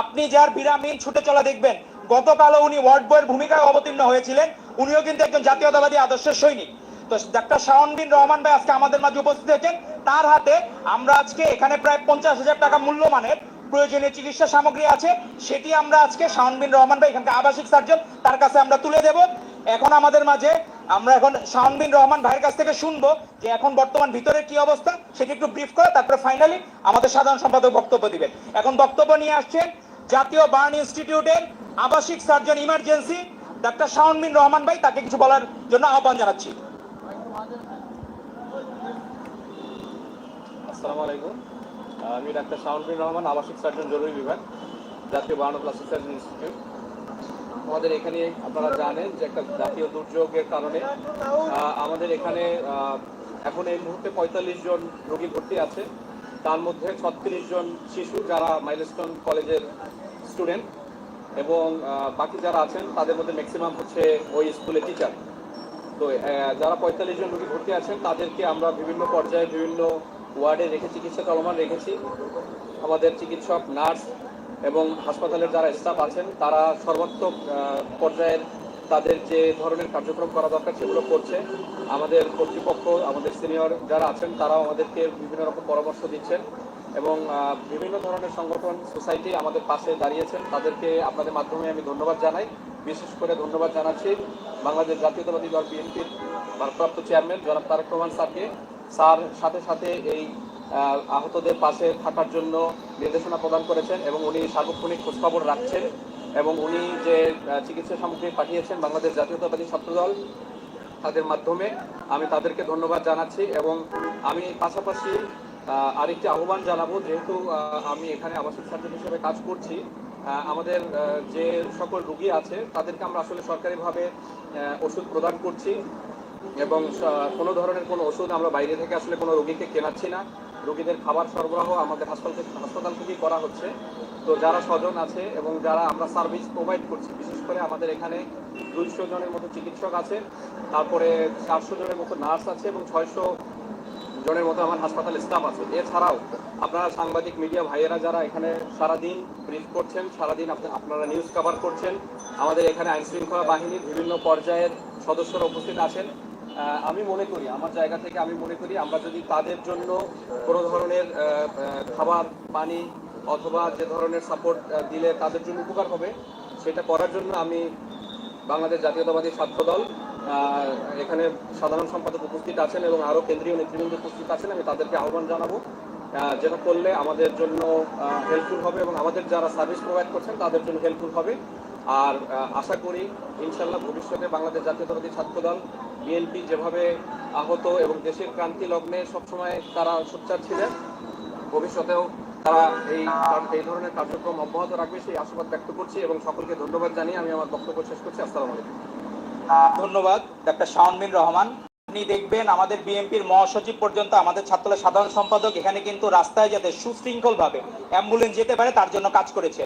আপনি যার বিরামহীন ছুটে চলা দেখবেন, গতকালও উনি ওয়ার্ড বয়ের ভূমিকায় অবতীর্ণ হয়েছিলেন, উনিও কিন্তু একজন জাতীয়তাবাদী আদর্শের সৈনিক। তো ডাক্তার শাওন বিন রহমান ভাই আজকে আমাদের মাঝে উপস্থিত হয়েছেন। তার হাতে আমরা আজকে এখানে প্রায় পঞ্চাশ হাজার টাকা মূল্যমানের প্রয়োজনীয় চিকিৎসা সামগ্রী আছে, সেটি আমরা আজকে শাওন বিন রহমান ভাই, এখানকার আবাসিক সার্জন, তার কাছে আমরা তুলে দেব। এখন আমাদের মাঝে আমরা এখন শাওন বিন রহমান ভাইয়ের কাছ থেকে শুনব যে এখন বর্তমান ভিতরের কি অবস্থা, সেটি একটু ব্রিফ করে, তারপরে ফাইনালি আমাদের সাধারণ সম্পাদক বক্তব্য দিবেন। এখন বক্তব্য নিয়ে আসছেন জাতীয় বার্ন ইনস্টিটিউটের আবাসিক surgeon emergency, doctor Shawon Bin Rahman ভাই তাকে কিছু বলার জন্য আহ্বান জানাচ্ছি। আসসালামু আলাইকুম। আমি ডাক্তার শাওনবিন রহমান, আবাসিক সার্জন জরুরি বিভাগ, জাতীয় বার্ন প্লাস্টিক সার্জন ইনস্টিটিউট। আমাদের এখানে আপনারা জানেন যে একটা জাতীয় দুর্যোগের কারণে আমাদের এখানে এখন এই মুহূর্তে পঁয়তাল্লিশ জন রোগী ভর্তি আছে। তার মধ্যে ছত্রিশ জন শিশু যারা মাইলস্টোন কলেজের স্টুডেন্ট এবং বাকি যারা আছেন, তাদের মধ্যে ম্যাক্সিমাম হচ্ছে ওই স্কুলের টিচার তো যারা পঁয়তাল্লিশ জন রোগী ভর্তি আছেন, তাদেরকে আমরা বিভিন্ন পর্যায়ে বিভিন্ন ওয়ার্ডে রেখে চিকিৎসা চলমান রেখেছি। আমাদের চিকিৎসক, নার্স এবং হাসপাতালের যারা স্টাফ আছেন, তারা সর্বাত্মক পর্যায়ের তাদের যে ধরনের কার্যক্রম করা দরকার, সেগুলো করছে। আমাদের কর্তৃপক্ষ, আমাদের সিনিয়র যারা আছেন, তারাও আমাদেরকে বিভিন্ন রকম পরামর্শ দিচ্ছেন। এবং বিভিন্ন ধরনের সংগঠন, সোসাইটি আমাদের পাশে দাঁড়িয়েছেন। তাদেরকে আপনাদের মাধ্যমে আমি ধন্যবাদ জানাই। বিশেষ করে ধন্যবাদ জানাচ্ছি বাংলাদেশ জাতীয়তাবাদী দল বিএনপির ভারপ্রাপ্ত চেয়ারম্যান জনাব তারেক রহমান স্যারকে। স্যার সাথে সাথে এই আহতদের পাশে থাকার জন্য নির্দেশনা প্রদান করেছেন এবং উনি সার্বক্ষণিক খোঁজখবর রাখছেন এবং উনি যে চিকিৎসা সামগ্রী পাঠিয়েছেন বাংলাদেশ জাতীয়তাবাদী ছাত্রদল, তাদের মাধ্যমে আমি তাদেরকে ধন্যবাদ জানাচ্ছি এবং আমি পাশাপাশি আরেকটি আহ্বান জানাব, যেহেতু আমি এখানে আবাসিক সার্জন হিসেবে কাজ করছি আমাদের যে সকল রুগী আছে, তাদেরকে আমরা আসলে সরকারিভাবে ওষুধ প্রদান করছি এবং কোনো ধরনের কোনো ওষুধ আমরা বাইরে থেকে আসলে কোনো রোগীকে কেনাচ্ছি না। রোগীদের খাবার সরবরাহ আমাদের হাসপাতাল থেকে, হাসপাতাল থেকেই করা হচ্ছে। তো যারা স্বজন আছে এবং যারা আমরা সার্ভিস প্রোভাইড করছি, বিশেষ করে আমাদের এখানে দুইশো জনের মতো চিকিৎসক আছে, তারপরে চারশো জনের মতো নার্স আছে এবং ছয়শো জনের মতো আমার হাসপাতাল স্টাফ আছে। এছাড়াও আপনারা সাংবাদিক, মিডিয়া ভাইয়েরা যারা এখানে সারাদিন ব্রিফ করছেন, সারাদিন আপনি- আপনারা নিউজ কভার করছেন, আমাদের এখানে আইন শৃঙ্খলা বাহিনীর বিভিন্ন পর্যায়ের সদস্যরা উপস্থিত আছেন। আমি মনে করি, আমার জায়গা থেকে আমি মনে করি, আমরা যদি তাদের জন্য কোনো ধরনের খাবার, পানি অথবা যে ধরনের সাপোর্ট দিলে তাদের জন্য উপকার হবে, সেটা করার জন্য আমি বাংলাদেশ জাতীয়তাবাদী ছাত্র দল এখানে সাধারণ সম্পাদক উপস্থিত আছেন এবং আরও কেন্দ্রীয় নেতৃবৃন্দ উপস্থিত আছেন, আমি তাদেরকে আহ্বান জানাব। যেটা করলে আমাদের জন্য হেল্পফুল হবে এবং আমাদের যারা সার্ভিস প্রোভাইড করছেন, তাদের জন্য হেল্পফুল হবে। আর আশা করি ইনশাল্লাহ ভবিষ্যতে বাংলাদেশ জাতীয়তাবাদী ছাত্র দল বিএনপি যেভাবে আহত এবং দেশের ক্রান্তি লগ্নে সবসময় তারা সোচ্চার ছিলেন, ভবিষ্যতেও তারা এই এই ধরনের কার্যক্রম অব্যাহত রাখবে সেই আশাবাদ ব্যক্ত করছি এবং সকলকে ধন্যবাদ জানিয়ে আমি আমার বক্তব্য শেষ করছি। আসসালামু আলাইকুম। ধন্যবাদ, ডাক্তার শাওন বিন রহমান। আপনি দেখবেন আমাদের বিএনপির মহাসচিব পর্যন্ত আমাদের ছাত্রদলের সাধারণ সম্পাদক এখানে কিন্তু রাস্তায় যাতে সুশৃঙ্খলভাবে অ্যাম্বুলেন্স যেতে পারে, তার জন্য কাজ করেছে।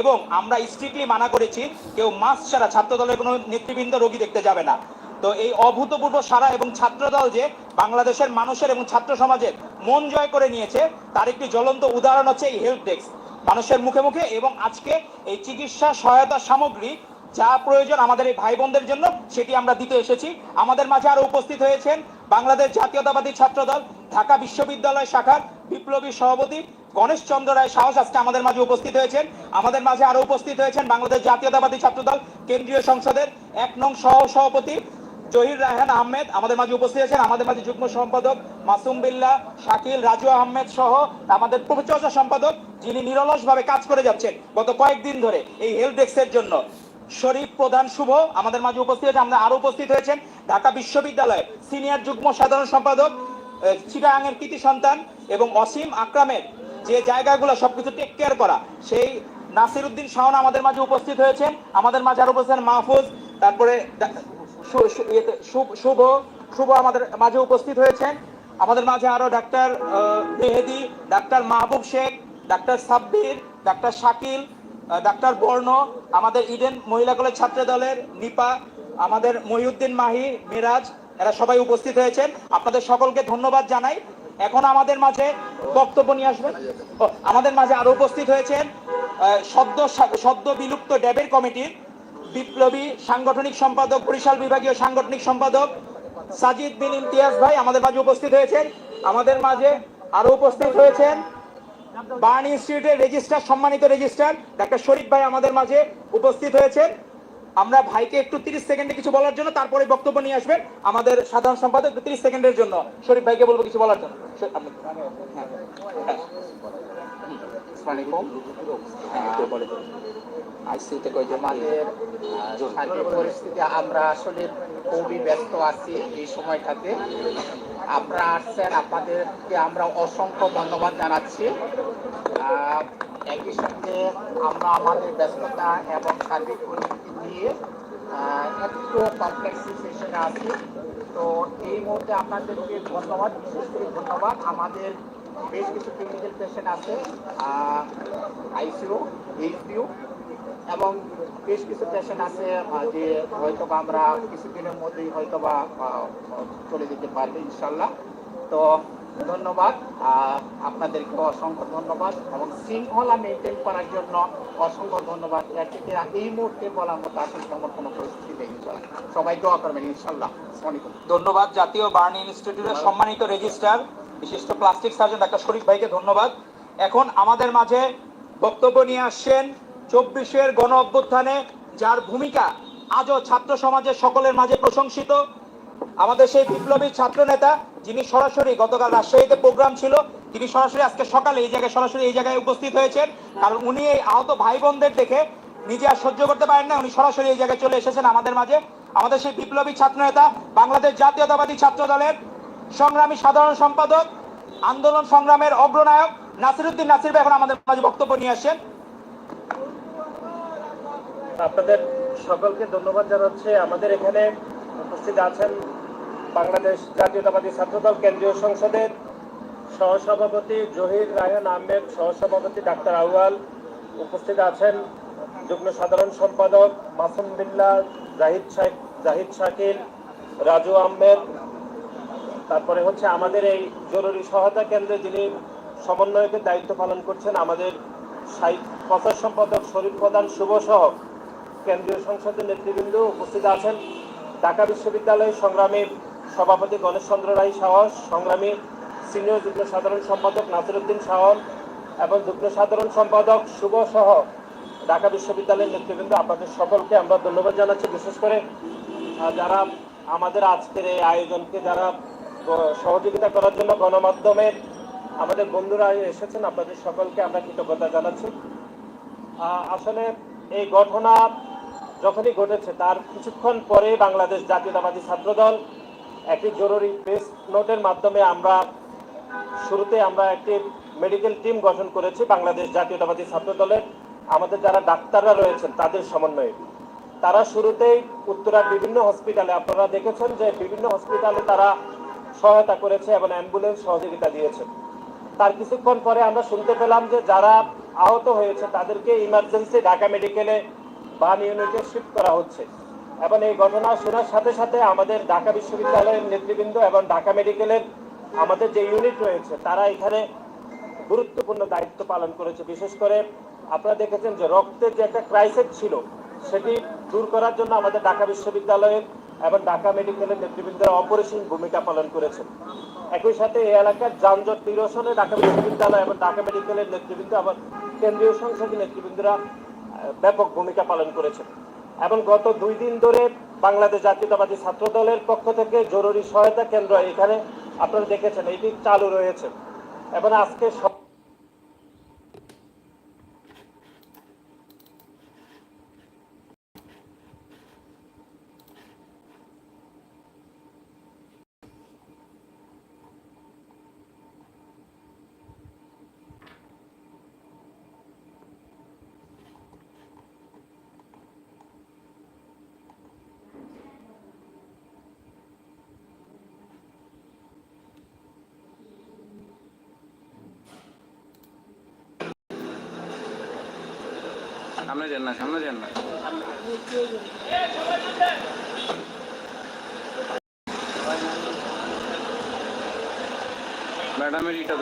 এবং আমরা স্ট্রিক্টলি মানা করেছি, কেউ মাস্ক ছাড়া ছাত্রদলের কোনো নেতৃবৃন্দ রোগী দেখতে যাবে না। তো এই অভূতপূর্ব সারা এবং ছাত্রদল যে বাংলাদেশের মানুষের এবং ছাত্র সমাজের মন জয় করে নিয়েছে, তার একটি জ্বলন্ত উদাহরণ হচ্ছে এই হেল্প ডেস্ক মানুষের মুখে মুখে এবং আজকে এই চিকিৎসা সহায়তা সামগ্রী যা প্রয়োজন আমাদের এই ভাই বোনদের জন্য, সেটি আমরা দিতে এসেছি। আমাদের মাঝে আরও উপস্থিত হয়েছেন বাংলাদেশ জাতীয়তাবাদী ছাত্রদল, ঢাকা বিশ্ববিদ্যালয় শাখার বিপ্লবী সভাপতি গণেশ চন্দ্র রায় সাহস আজকে আমাদের মাঝে উপস্থিত হয়েছেন। আমাদের মাঝে আরও উপস্থিত হয়েছেন বাংলাদেশ জাতীয়তাবাদী ছাত্রদল কেন্দ্রীয় সংসদের এক নং সহ সভাপতি জহির রায়হান আহমেদ, আমাদের মাঝে উপস্থিত আছেন আমাদের মাঝে যুগ্ম সম্পাদক মাসুম বিল্লাহ শাকিল, রাজু আহমেদ সহ আমাদের প্রচর্চা সম্পাদক যিনি নিরলস ভাবে কাজ করে যাচ্ছেন গত কয়েকদিন ধরে এই হেল্প ডেস্কের জন্য। শরীফ প্রধান শুভ। আমাদের মাঝে উপস্থিত হয়েছে আমরা আরও উপস্থিত হয়েছেন। ঢাকা বিশ্ববিদ্যালয়ের সিনিয়র যুগ্ম সাধারণ সম্পাদক আহ, চিটাগাঙের কৃতি সন্তান এবং অসীম আকরামের যে জায়গাগুলো সবকিছু টেক কেয়ার করা সেই নাসির উদ্দিন শাহন আমাদের মাঝে উপস্থিত হয়েছেন। আমাদের মাঝে আরও উপস্থিত মাহফুজ তারপরে শুভ শুভ আমাদের মাঝে উপস্থিত হয়েছেন। আমাদের মাঝে আরও doctor Mehedi doctor Mahbub Sheikh doctor Sabbir doctor Shakil doctor Borno, আমাদের ইডেন মহিলা কলেজ ছাত্র দলের নিপা, আমাদের মহিউদ্দিন মাহি, মিরাজ, এরা সবাই উপস্থিত হয়েছেন। আপনাদের সকলকে ধন্যবাদ জানাই। এখন আমাদের মাঝে বক্তব্য নিয়ে আসবেন। আমাদের মাঝে আরও উপস্থিত হয়েছেন সদ্য সদ্য বিলুপ্ত ড্যাবের কমিটির বিপ্লবী সাংগঠনিক সম্পাদক, বরিশাল বিভাগীয় সাংগঠনিক সম্পাদক সাজিদ বিন ইমতিয়াজ ভাই আমাদের মাঝে উপস্থিত হয়েছেন। আমাদের মাঝে আরও উপস্থিত হয়েছেন। বার্ন ইনস্টিটিউটের রেজিস্ট্রার সম্মানিত রেজিস্ট্রার ডাক্তার শরীফ ভাই আমাদের মাঝে উপস্থিত হয়েছেন। আমরা ভাইকে একটু 30 সেকেন্ডে কিছু বলার জন্য তারপরে বক্তব্য নিয়ে আসবেন আমাদের সাধারণ সম্পাদক 30 সেকেন্ডের জন্য। শরীফ ভাইকে বলব কিছু বলার জন্য। হ্যাঁ, হ্যাঁ। হ্যাঁ, আমরা আসলে খুবই ব্যস্ত আছি এই সময়টাতে। আপনাদেরকে আমরা অসংখ্য ধন্যবাদ জানাচ্ছি। একই সঙ্গে আমরা আমাদের ব্যস্ততা এবং সার্বিক পরিস্থিতি নিয়ে একটু কমপ্লেক্স সিচুয়েশনে আছি। তো এই মুহূর্তে আপনাদেরকে ধন্যবাদ, বিশেষ করে ধন্যবাদ। আমাদের বেশ কিছু ক্লিনিক্যাল পেশেন্ট আছে আইসিইউ এইচডিউ এবং বেশ কিছু পেশেন্ট আছে যে হয়তো বা আমরা কিছুদিনের মধ্যেই হয়তো বা চলে যেতে পারবে ইনশাল্লাহ তো ধন্যবাদ আপনাদেরকে অসংখ্য ধন্যবাদ এবং শৃঙ্খলা মেনটেন করার জন্য অসংখ্য ধন্যবাদ। এই মুহূর্তে বলার মতো আসলে তেমন কোনো পরিস্থিতি নেই। সবাই দোয়া করবেন ইনশাল্লাহ ধন্যবাদ। জাতীয় বার্ন ইনস্টিটিউটের সম্মানিত রেজিস্ট্রার বিশিষ্ট প্লাস্টিক সার্জন ডাক্তার শরীফ ভাইকে ধন্যবাদ। এখন আমাদের মাঝে বক্তব্য নিয়ে আসছেন চব্বিশের গণ অভ্যুত্থানে যার ভূমিকা আজও ছাত্র সমাজের সকলের মাঝে প্রশংসিত। আমাদের সেই বিপ্লবী ছাত্র নেতা যিনি সরাসরি গতকাল রাজশাহীতে প্রোগ্রাম ছিল, তিনি সরাসরি আজকে সকালে এই জায়গায়, সরাসরি এই জায়গায় উপস্থিত হয়েছেন। কারণ উনি এই আহত ভাই বোনদের দেখে নিজে আর সহ্য করতে পারেন না, উনি সরাসরি এই জায়গায় চলে এসেছেন আমাদের মাঝে। আমাদের সেই বিপ্লবী ছাত্র নেতা বাংলাদেশ জাতীয়তাবাদী ছাত্র দলের সংগ্রামী সাধারণ সম্পাদক, আন্দোলন সংগ্রামের অগ্রনায়ক নাসিরুদ্দিন নাসির ভাই এখন আমাদের মাঝে বক্তব্য নিয়ে আসছেন। আপনাদের সকলকে ধন্যবাদ জানাচ্ছে। আমাদের এখানে উপস্থিত আছেন বাংলাদেশ জাতীয়তাবাদী ছাত্রদল কেন্দ্রীয় সংসদের সহসভাপতি জহির রায়হান আহমেদ, সহসভাপতি ডাক্তার আউয়াল উপস্থিত আছেন যুগ্ম সাধারণ সম্পাদক মাসুম বিল্লাহ জাহিদ জাহিদ শাকিল, রাজু আহমেদ। তারপরে হচ্ছে আমাদের এই জরুরি সহায়তা কেন্দ্রে যিনি সমন্বয়কের দায়িত্ব পালন করছেন, আমাদের প্রচার সম্পাদক শরীফ প্রধান শুভ সহ কেন্দ্রীয় সংসদের নেতৃবৃন্দ উপস্থিত আছেন। ঢাকা বিশ্ববিদ্যালয়ের সংগ্রামী সভাপতি গণেশ চন্দ্র রায় সাহস, সংগ্রামী সিনিয়র যুগ্ম সাধারণ সম্পাদক নাসিরুদ্দিন সাহন এবং যুগ্ম সাধারণ সম্পাদক শুভ সহ ঢাকা বিশ্ববিদ্যালয়ের নেতৃবৃন্দ। আপনাদের সকলকে আমরা ধন্যবাদ জানাচ্ছি। বিশেষ করে যারা আমাদের আজকের এই আয়োজনকে যারা সহযোগিতা করার জন্য গণমাধ্যমের আমাদের বন্ধুরা এসেছেন, আপনাদের সকলকে আমরা কৃতজ্ঞতা জানাচ্ছি। আসলে এই ঘটনা যখনই ঘটেছে, তার কিছুক্ষণ পরে বাংলাদেশ জাতীয়তাবাদী ছাত্রদল একটি জরুরি প্রেস নোটের মাধ্যমে আমরা শুরুতে আমরা একটি মেডিকেল টিম গঠন করেছি বাংলাদেশ জাতীয়তাবাদী ছাত্র দলের। আমাদের যারা ডাক্তাররা রয়েছেন, তাদের সমন্বয়ে। তারা শুরুতেই উত্তরার বিভিন্ন হসপিটালে আপনারা দেখেছেন যে বিভিন্ন হসপিটালে তারা সহায়তা করেছে এবং অ্যাম্বুলেন্স সহযোগিতা দিয়েছে। তার কিছুক্ষণ পরে আমরা শুনতে পেলাম যে যারা আহত হয়েছে, তাদেরকে ইমার্জেন্সি ঢাকা মেডিকেলে বান ইউনিটে শিফট করা হচ্ছে। এবং এই ঘটনা শোনার সাথে সাথে আমাদের ঢাকা বিশ্ববিদ্যালয়ের নেতৃবৃন্দ এবং ঢাকা মেডিকেলের আমাদের যে ইউনিট রয়েছে, তারা এখানে গুরুত্বপূর্ণ দায়িত্ব পালন করেছে। বিশেষ করে আপনারা দেখেছেন যে রক্তের যে একটা ক্রাইসিস ছিল, সেটি দূর করার জন্য আমাদের ঢাকা বিশ্ববিদ্যালয়ের এবং ঢাকা মেডিকেলের নেতৃবৃন্দরা অপরিসীম ভূমিকা পালন করেছেন। একই সাথে এই এলাকার যানজট নিরসনে ঢাকা বিশ্ববিদ্যালয় এবং ঢাকা মেডিকেলের নেতৃবৃন্দ এবং কেন্দ্রীয় সংসদের নেতৃবৃন্দরা ব্যাপক ভূমিকা পালন করেছেন। এবং গত দুই দিন ধরে বাংলাদেশ জাতীয়তাবাদী ছাত্র দলের পক্ষ থেকে জরুরি সহায়তা কেন্দ্র এখানে আপনারা দেখেছেন, এটি চালু রয়েছে। এবং আজকে সামনে যান না সামনে যান না। ম্যাডামের ইটা